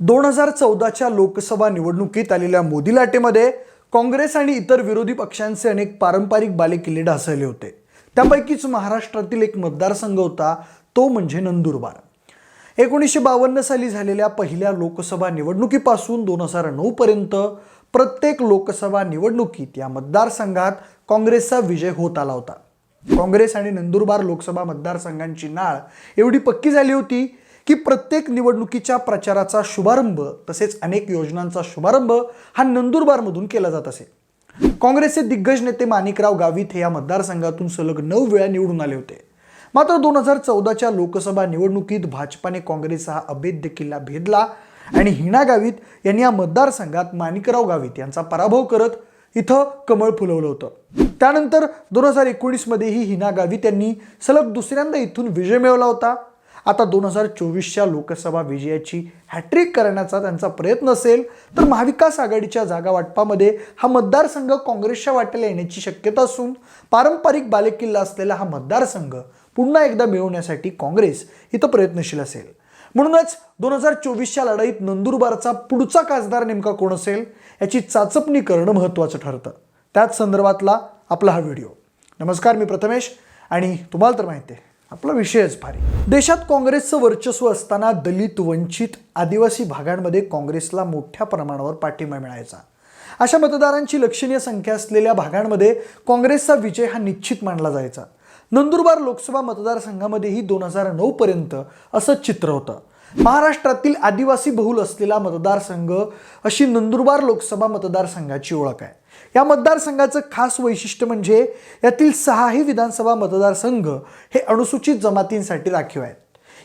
दोन हजार चौदाच्या लोकसभा निवडणुकीत आलेल्या मोदी लाटेमध्ये काँग्रेस आणि इतर विरोधी पक्षांचे अनेक पारंपरिक बालेकिल्ले ढासळले होते. त्यापैकीच महाराष्ट्रातील एक मतदारसंघ होता तो म्हणजे नंदुरबार. एकोणीसशे बावन्न साली झालेल्या पहिल्या लोकसभा निवडणुकीपासून दोन हजार नऊपर्यंत प्रत्येक लोकसभा निवडणुकीत या मतदारसंघात काँग्रेसचा विजय होत आला होता. काँग्रेस आणि नंदुरबार लोकसभा मतदारसंघांची नाळ एवढी पक्की झाली होती की प्रत्येक निवडणुकीच्या प्रचाराचा शुभारंभ तसेच अनेक योजनांचा शुभारंभ हा नंदुरबारमधून केला जात असे. काँग्रेसचे दिग्गज नेते माणिकराव गावित हे या मतदारसंघातून सलग नऊ वेळा निवडून आले होते. मात्र दोन हजार चौदाच्या लोकसभा निवडणुकीत भाजपाने काँग्रेसचा हा अभेद्य किल्ला भेदला आणि हिना गावित यांनी या मतदारसंघात माणिकराव गावित यांचा पराभव करत इथं कमळ फुलवलं होतं. त्यानंतर दोन हजार एकोणीसमध्येही हिना गावित यांनी सलग दुसऱ्यांदा इथून विजय मिळवला होता. आता दोन हजार चोवीसच्या लोकसभा विजयाची हॅट्रिक करण्याचा त्यांचा प्रयत्न असेल तर महाविकास आघाडीच्या जागा वाटपामध्ये हा मतदारसंघ काँग्रेसच्या वाट्याला येण्याची शक्यता असून पारंपरिक बालेकिल्ला असलेला हा मतदारसंघ पुन्हा एकदा मिळवण्यासाठी काँग्रेस इथं प्रयत्नशील असेल. म्हणूनच दोन हजार चोवीसच्या लढाईत नंदुरबारचा पुढचा खासदार नेमका कोण असेल याची चाचपणी करणं महत्त्वाचं ठरतं. त्याच संदर्भातला आपला हा व्हिडिओ. नमस्कार मी प्रथमेश आणि तुम्हाला तर माहिती आहे. आपला विषयच भारी. देशात काँग्रेसचं वर्चस्व असताना दलित वंचित आदिवासी भागांमध्ये काँग्रेसला मोठ्या प्रमाणावर पाठिंबा मिळायचा. अशा मतदारांची लक्षणीय संख्या असलेल्या भागांमध्ये काँग्रेसचा विजय हा निश्चित मानला जायचा. नंदुरबार लोकसभा मतदारसंघामध्येही दोन हजार नऊ पर्यंत असंच चित्र होतं. महाराष्ट्रातील आदिवासी बहुल असलेला मतदारसंघ अशी नंदुरबार लोकसभा मतदारसंघाची ओळख आहे. या मतदारसंघाचं खास वैशिष्ट्य म्हणजे यातील सहाही विधानसभा मतदारसंघ हे अनुसूचित जमातींसाठी राखीव आहेत.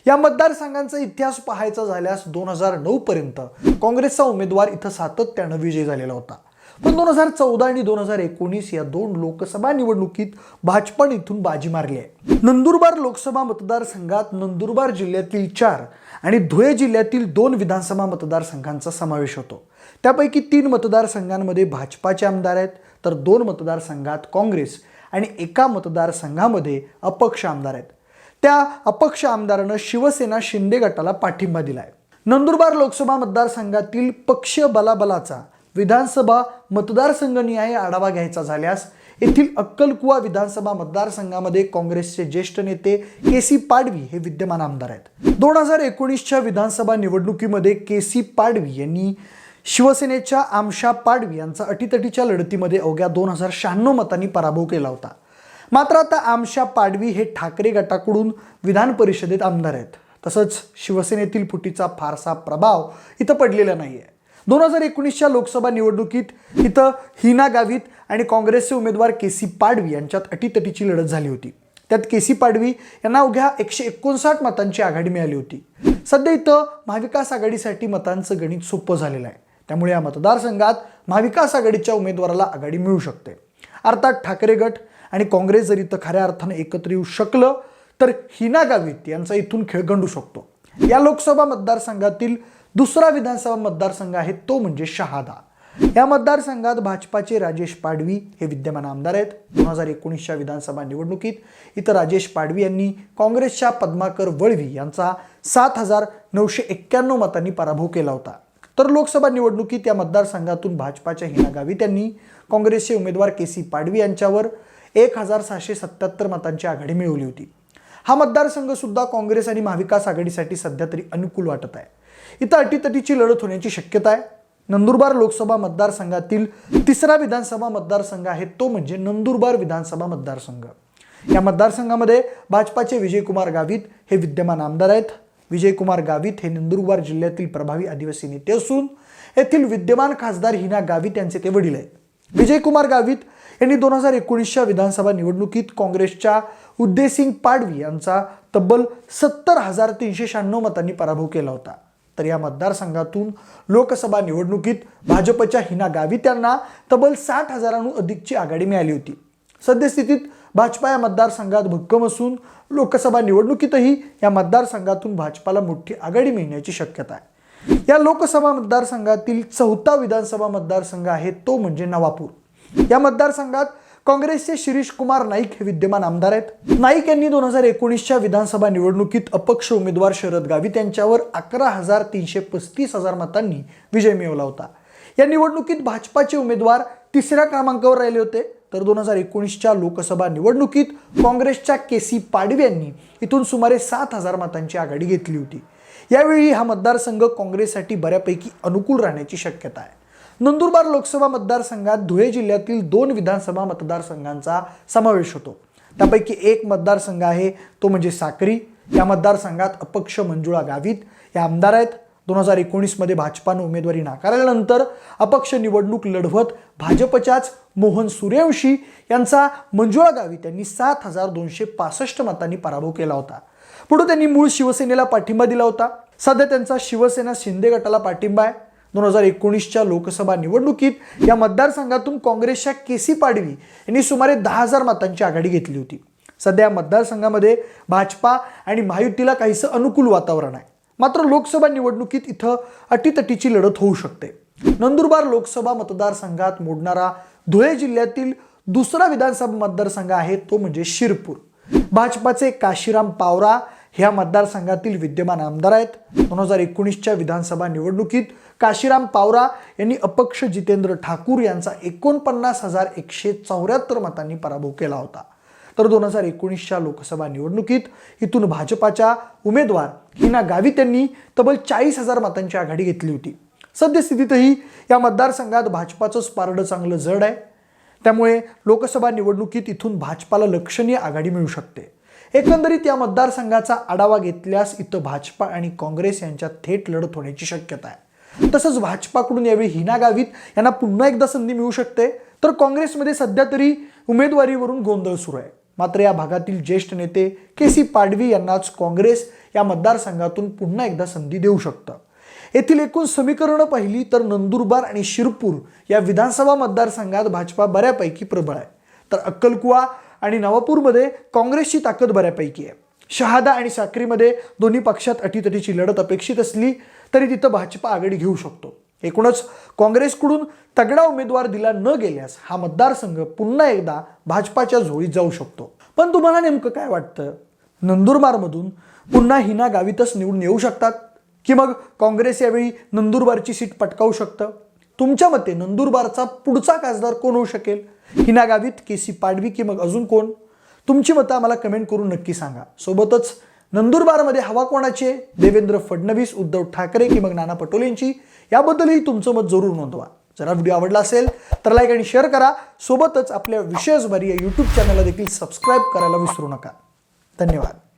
या मतदारसंघांचा इतिहास पाहायचा झाल्यास दोन हजार नऊ पर्यंत काँग्रेसचा उमेदवार इथं सातत्यानं विजय झालेला होता. पण दोन हजार चौदा आणि दोन हजार एकोणीस या दोन लोकसभा निवडणुकीत भाजपने इथून बाजी मारली आहे. नंदुरबार लोकसभा मतदारसंघात नंदुरबार जिल्ह्यातील चार आणि धुळे जिल्ह्यातील दोन विधानसभा मतदारसंघांचा समावेश होतो. त्यापैकी तीन मतदारसंघांमध्ये भाजपाचे आमदार आहेत तर दोन मतदारसंघात काँग्रेस आणि एका मतदारसंघामध्ये अपक्ष आमदार आहेत. त्या अपक्ष आमदारानं शिवसेना शिंदे गटाला पाठिंबा दिला आहे नंदुरबार लोकसभा मतदारसंघातील पक्ष बलाबलाचा विधानसभा मतदारसंघनिहाय आढावा घ्यायचा झाल्यास येथील अक्कलकुवा विधानसभा मतदारसंघामध्ये काँग्रेसचे ज्येष्ठ नेते के सी पाडवी हे विद्यमान आमदार आहेत. दोन हजार एकोणीसच्या विधानसभा निवडणुकीमध्ये के सी पाडवी यांनी शिवसेनेच्या आमशा पाडवी यांचा अटीतटीच्या लढतीमध्ये अवघ्या दोन हजार शहाण्णव मतांनी पराभव केला होता. मात्र आता आमशा पाडवी हे ठाकरे गटाकडून विधान परिषदेत आमदार आहेत. तसंच शिवसेनेतील फुटीचा फारसा प्रभाव इथं पडलेला नाही आहे दोन हजार एकोणीसच्या लोकसभा निवडणुकीत इथं हिना गावित आणि काँग्रेसचे उमेदवार के सी पाडवी यांच्यात अटीतटीची लढत झाली होती. त्यात के सी पाडवी यांना अवघ्या एकशे एकोणसाठ मतांची आघाडी मिळाली होती. सध्या इथं महाविकास आघाडीसाठी मतांचं गणित सोपं झालेलं आहे. त्यामुळे या मतदारसंघात महाविकास आघाडीच्या उमेदवाराला आघाडी मिळू शकते. अर्थात ठाकरे गट आणि काँग्रेस जर इथं खऱ्या अर्थानं एकत्र येऊ शकलं तर हिना गावित यांचा इथून खेळ गंडू शकतो. या लोकसभा मतदारसंघातील दुसरा विधानसभा मतदारसंघ आहे तो म्हणजे शहादा. या मतदारसंघात भाजपाचे राजेश पाडवी हे विद्यमान आमदार आहेत. दोन हजार एकोणीसच्या विधानसभा निवडणुकीत इथं राजेश पाडवी यांनी काँग्रेसच्या पद्माकर वळवी यांचा सात हजार नऊशे एक्क्याण्णव मतांनी पराभव केला होता. तर लोकसभा निवडणुकीत या मतदारसंघातून भाजपाच्या हिना गावित यांनी काँग्रेसचे उमेदवार के सी पाडवी यांच्यावर एक हजार सहाशे सत्याहत्तर मतांची आघाडी मिळवली होती. हा मतदारसंघसुद्धा काँग्रेस आणि महाविकास आघाडीसाठी सध्या तरी अनुकूल वाटत आहे. इथं अटीतटीची लढत होण्याची शक्यता आहे. नंदुरबार लोकसभा मतदारसंघातील तिसरा विधानसभा मतदारसंघ आहे तो म्हणजे नंदुरबार विधानसभा मतदारसंघ. या मतदारसंघामध्ये भाजपाचे विजयकुमार गावित हे विद्यमान आमदार आहेत. विजयकुमार गावित हे नंदुरबार जिल्ह्यातील प्रभावी आदिवासी नेते असून येथील विद्यमान खासदार हिना गावित यांचे ते वडील आहेत. विजयकुमार गावित यांनी दोन हजार एकोणीसच्या विधानसभा निवडणुकीत काँग्रेसच्या उद्देसिंग पाडवी यांचा तब्बल सत्तर हजार तीनशे शहाण्णव मतांनी पराभव केला होता. तर या मतदारसंघातून लोकसभा निवडणुकीत भाजपच्या हिना गावित यांना तब्बल साठ हजारांहून अधिकची आघाडी मिळाली होती. सद्यस्थितीत भाजपा या मतदारसंघात भक्कम असून लोकसभा निवडणुकीतही या मतदारसंघातून भाजपाला मोठी आघाडी मिळण्याची शक्यता आहे. या लोकसभा मतदारसंघातील चौथा विधानसभा मतदारसंघ आहे तो म्हणजे नवापूर. या मतदारसंघात काँग्रेसचे शिरीष कुमार नाईक हे विद्यमान आमदार आहेत. नाईक यांनी दोन हजार एकोणीसच्या विधानसभा निवडणुकीत अपक्ष उमेदवार शरद गावित यांच्यावर अकरा हजार तीनशे पस्तीस हजार मतांनी विजय मिळवला होता. या निवडणुकीत भाजपाचे उमेदवार तिसऱ्या क्रमांकावर राहिले होते. तर दोन हजार एकोणीसच्या लोकसभा निवडणुकीत काँग्रेसच्या के सी पाडवी यांनी इथून सुमारे सात हजार मतांची आघाडी घेतली होती. यावेळी हा मतदारसंघ काँग्रेससाठी बऱ्यापैकी अनुकूल राहण्याची शक्यता आहे. नंदुरबार लोकसभा मतदारसंघात धुळे जिल्ह्यातील दोन विधानसभा मतदारसंघांचा समावेश होतो. त्यापैकी एक मतदारसंघ आहे तो म्हणजे साक्री. या मतदारसंघात अपक्ष मंजुळा गावित या आमदार आहेत. दोन हजार एकोणीसमध्ये भाजपानं उमेदवारी नाकारल्यानंतर अपक्ष निवडणूक लढवत भाजपच्याच मोहन सूर्यवंशी यांचा मंजुळा गावित यांनी सात हजार दोनशे पासष्ट मतांनी पराभव केला होता. पुढे त्यांनी मूळ शिवसेनेला पाठिंबा दिला होता. सध्या त्यांचा शिवसेना शिंदे गटाला पाठिंबा आहे. दोन हजार एकोणीसच्या लोकसभा निवडणुकीत या मतदारसंघातून काँग्रेसच्या के सी पाडवी यांनी सुमारे दहा हजार मतांची आघाडी घेतली होती. सध्या या मतदारसंघामध्ये भाजपा आणि महायुतीला काहीसं अनुकूल वातावरण आहे. मात्र लोकसभा निवडणुकीत इथं अटीतटीची लढत होऊ शकते. नंदुरबार लोकसभा मतदारसंघात मोडणारा धुळे जिल्ह्यातील दुसरा विधानसभा मतदारसंघ आहे तो म्हणजे शिरपूर. भाजपाचे काशीराम पावरा ह्या मतदारसंघातील विद्यमान आमदार आहेत. दोन हजार एकोणीसच्या विधानसभा निवडणुकीत काशीराम पावरा यांनी अपक्ष जितेंद्र ठाकूर यांचा एकोणपन्नास हजार एकशे चौऱ्याहत्तर मतांनी पराभव केला होता. तर दोन हजार एकोणीसच्या लोकसभा निवडणुकीत इथून भाजपाच्या उमेदवार हिना गावित यांनी तब्बल चाळीस हजार मतांची आघाडी घेतली होती. सद्यस्थितीतही या मतदारसंघात भाजपाचंच पारडं चांगलं जड आहे. त्यामुळे लोकसभा निवडणुकीत इथून भाजपाला लक्षणीय आघाडी मिळू शकते. एकंदरीत या मतदारसंघाचा आढावा घेतल्यास इथं भाजपा आणि काँग्रेस यांच्यात थेट लढत होण्याची शक्यता आहे. तसंच भाजपाकडून यावेळी हिना गावित यांना पुन्हा एकदा संधी मिळू शकते. तर काँग्रेसमध्ये सध्या तरी उमेदवारीवरून गोंधळ सुरू आहे. मात्र या भागातील ज्येष्ठ नेते के सी पाडवी यांनाच काँग्रेस या मतदारसंघातून पुन्हा एकदा संधी देऊ शकतं. येथील एकूण समीकरणं पाहिली तर नंदुरबार आणि शिरपूर या विधानसभा मतदारसंघात भाजपा बऱ्यापैकी प्रबळ आहे. तर अक्कलकुवा आणि नवापूरमध्ये काँग्रेसची ताकद बऱ्यापैकी आहे. शहादा आणि साक्रीमध्ये दोन्ही पक्षात अटीतटीची लढत अपेक्षित असली तरी तिथं भाजपा आघाडी घेऊ शकतो. एकूणच काँग्रेसकडून तगडा उमेदवार दिला न गेल्यास हा मतदारसंघ पुन्हा एकदा भाजपाच्या झोळीत जाऊ शकतो. पण तुम्हाला नेमकं काय वाटतं? नंदुरबारमधून पुन्हा हिना गावितच निवडून येऊ शकतात? की मग काँग्रेस यावेळी नंदुरबारची सीट पटकावू शकतं? तुमच्या मते नंदुरबारचा पुढचा खासदार कोण होऊ शकेल? हिना गावित के सी पाडवी की मग अजून कोण? तुमची मतं आम्हाला कमेंट करून नक्की सांगा. सोबतच नंदुरबारमध्ये हवा कोणाची आहे? देवेंद्र फडणवीस उद्धव ठाकरे की मग नाना पटोलेंची याबद्दलही तुमचं मत जरूर नोंदवा. जर हा व्हिडिओ आवडला असेल तर लाईक आणि शेअर करा. सोबतच आपल्या विशेष या यूट्यूब चॅनलला देखील सबस्क्राईब करायला विसरू नका. धन्यवाद.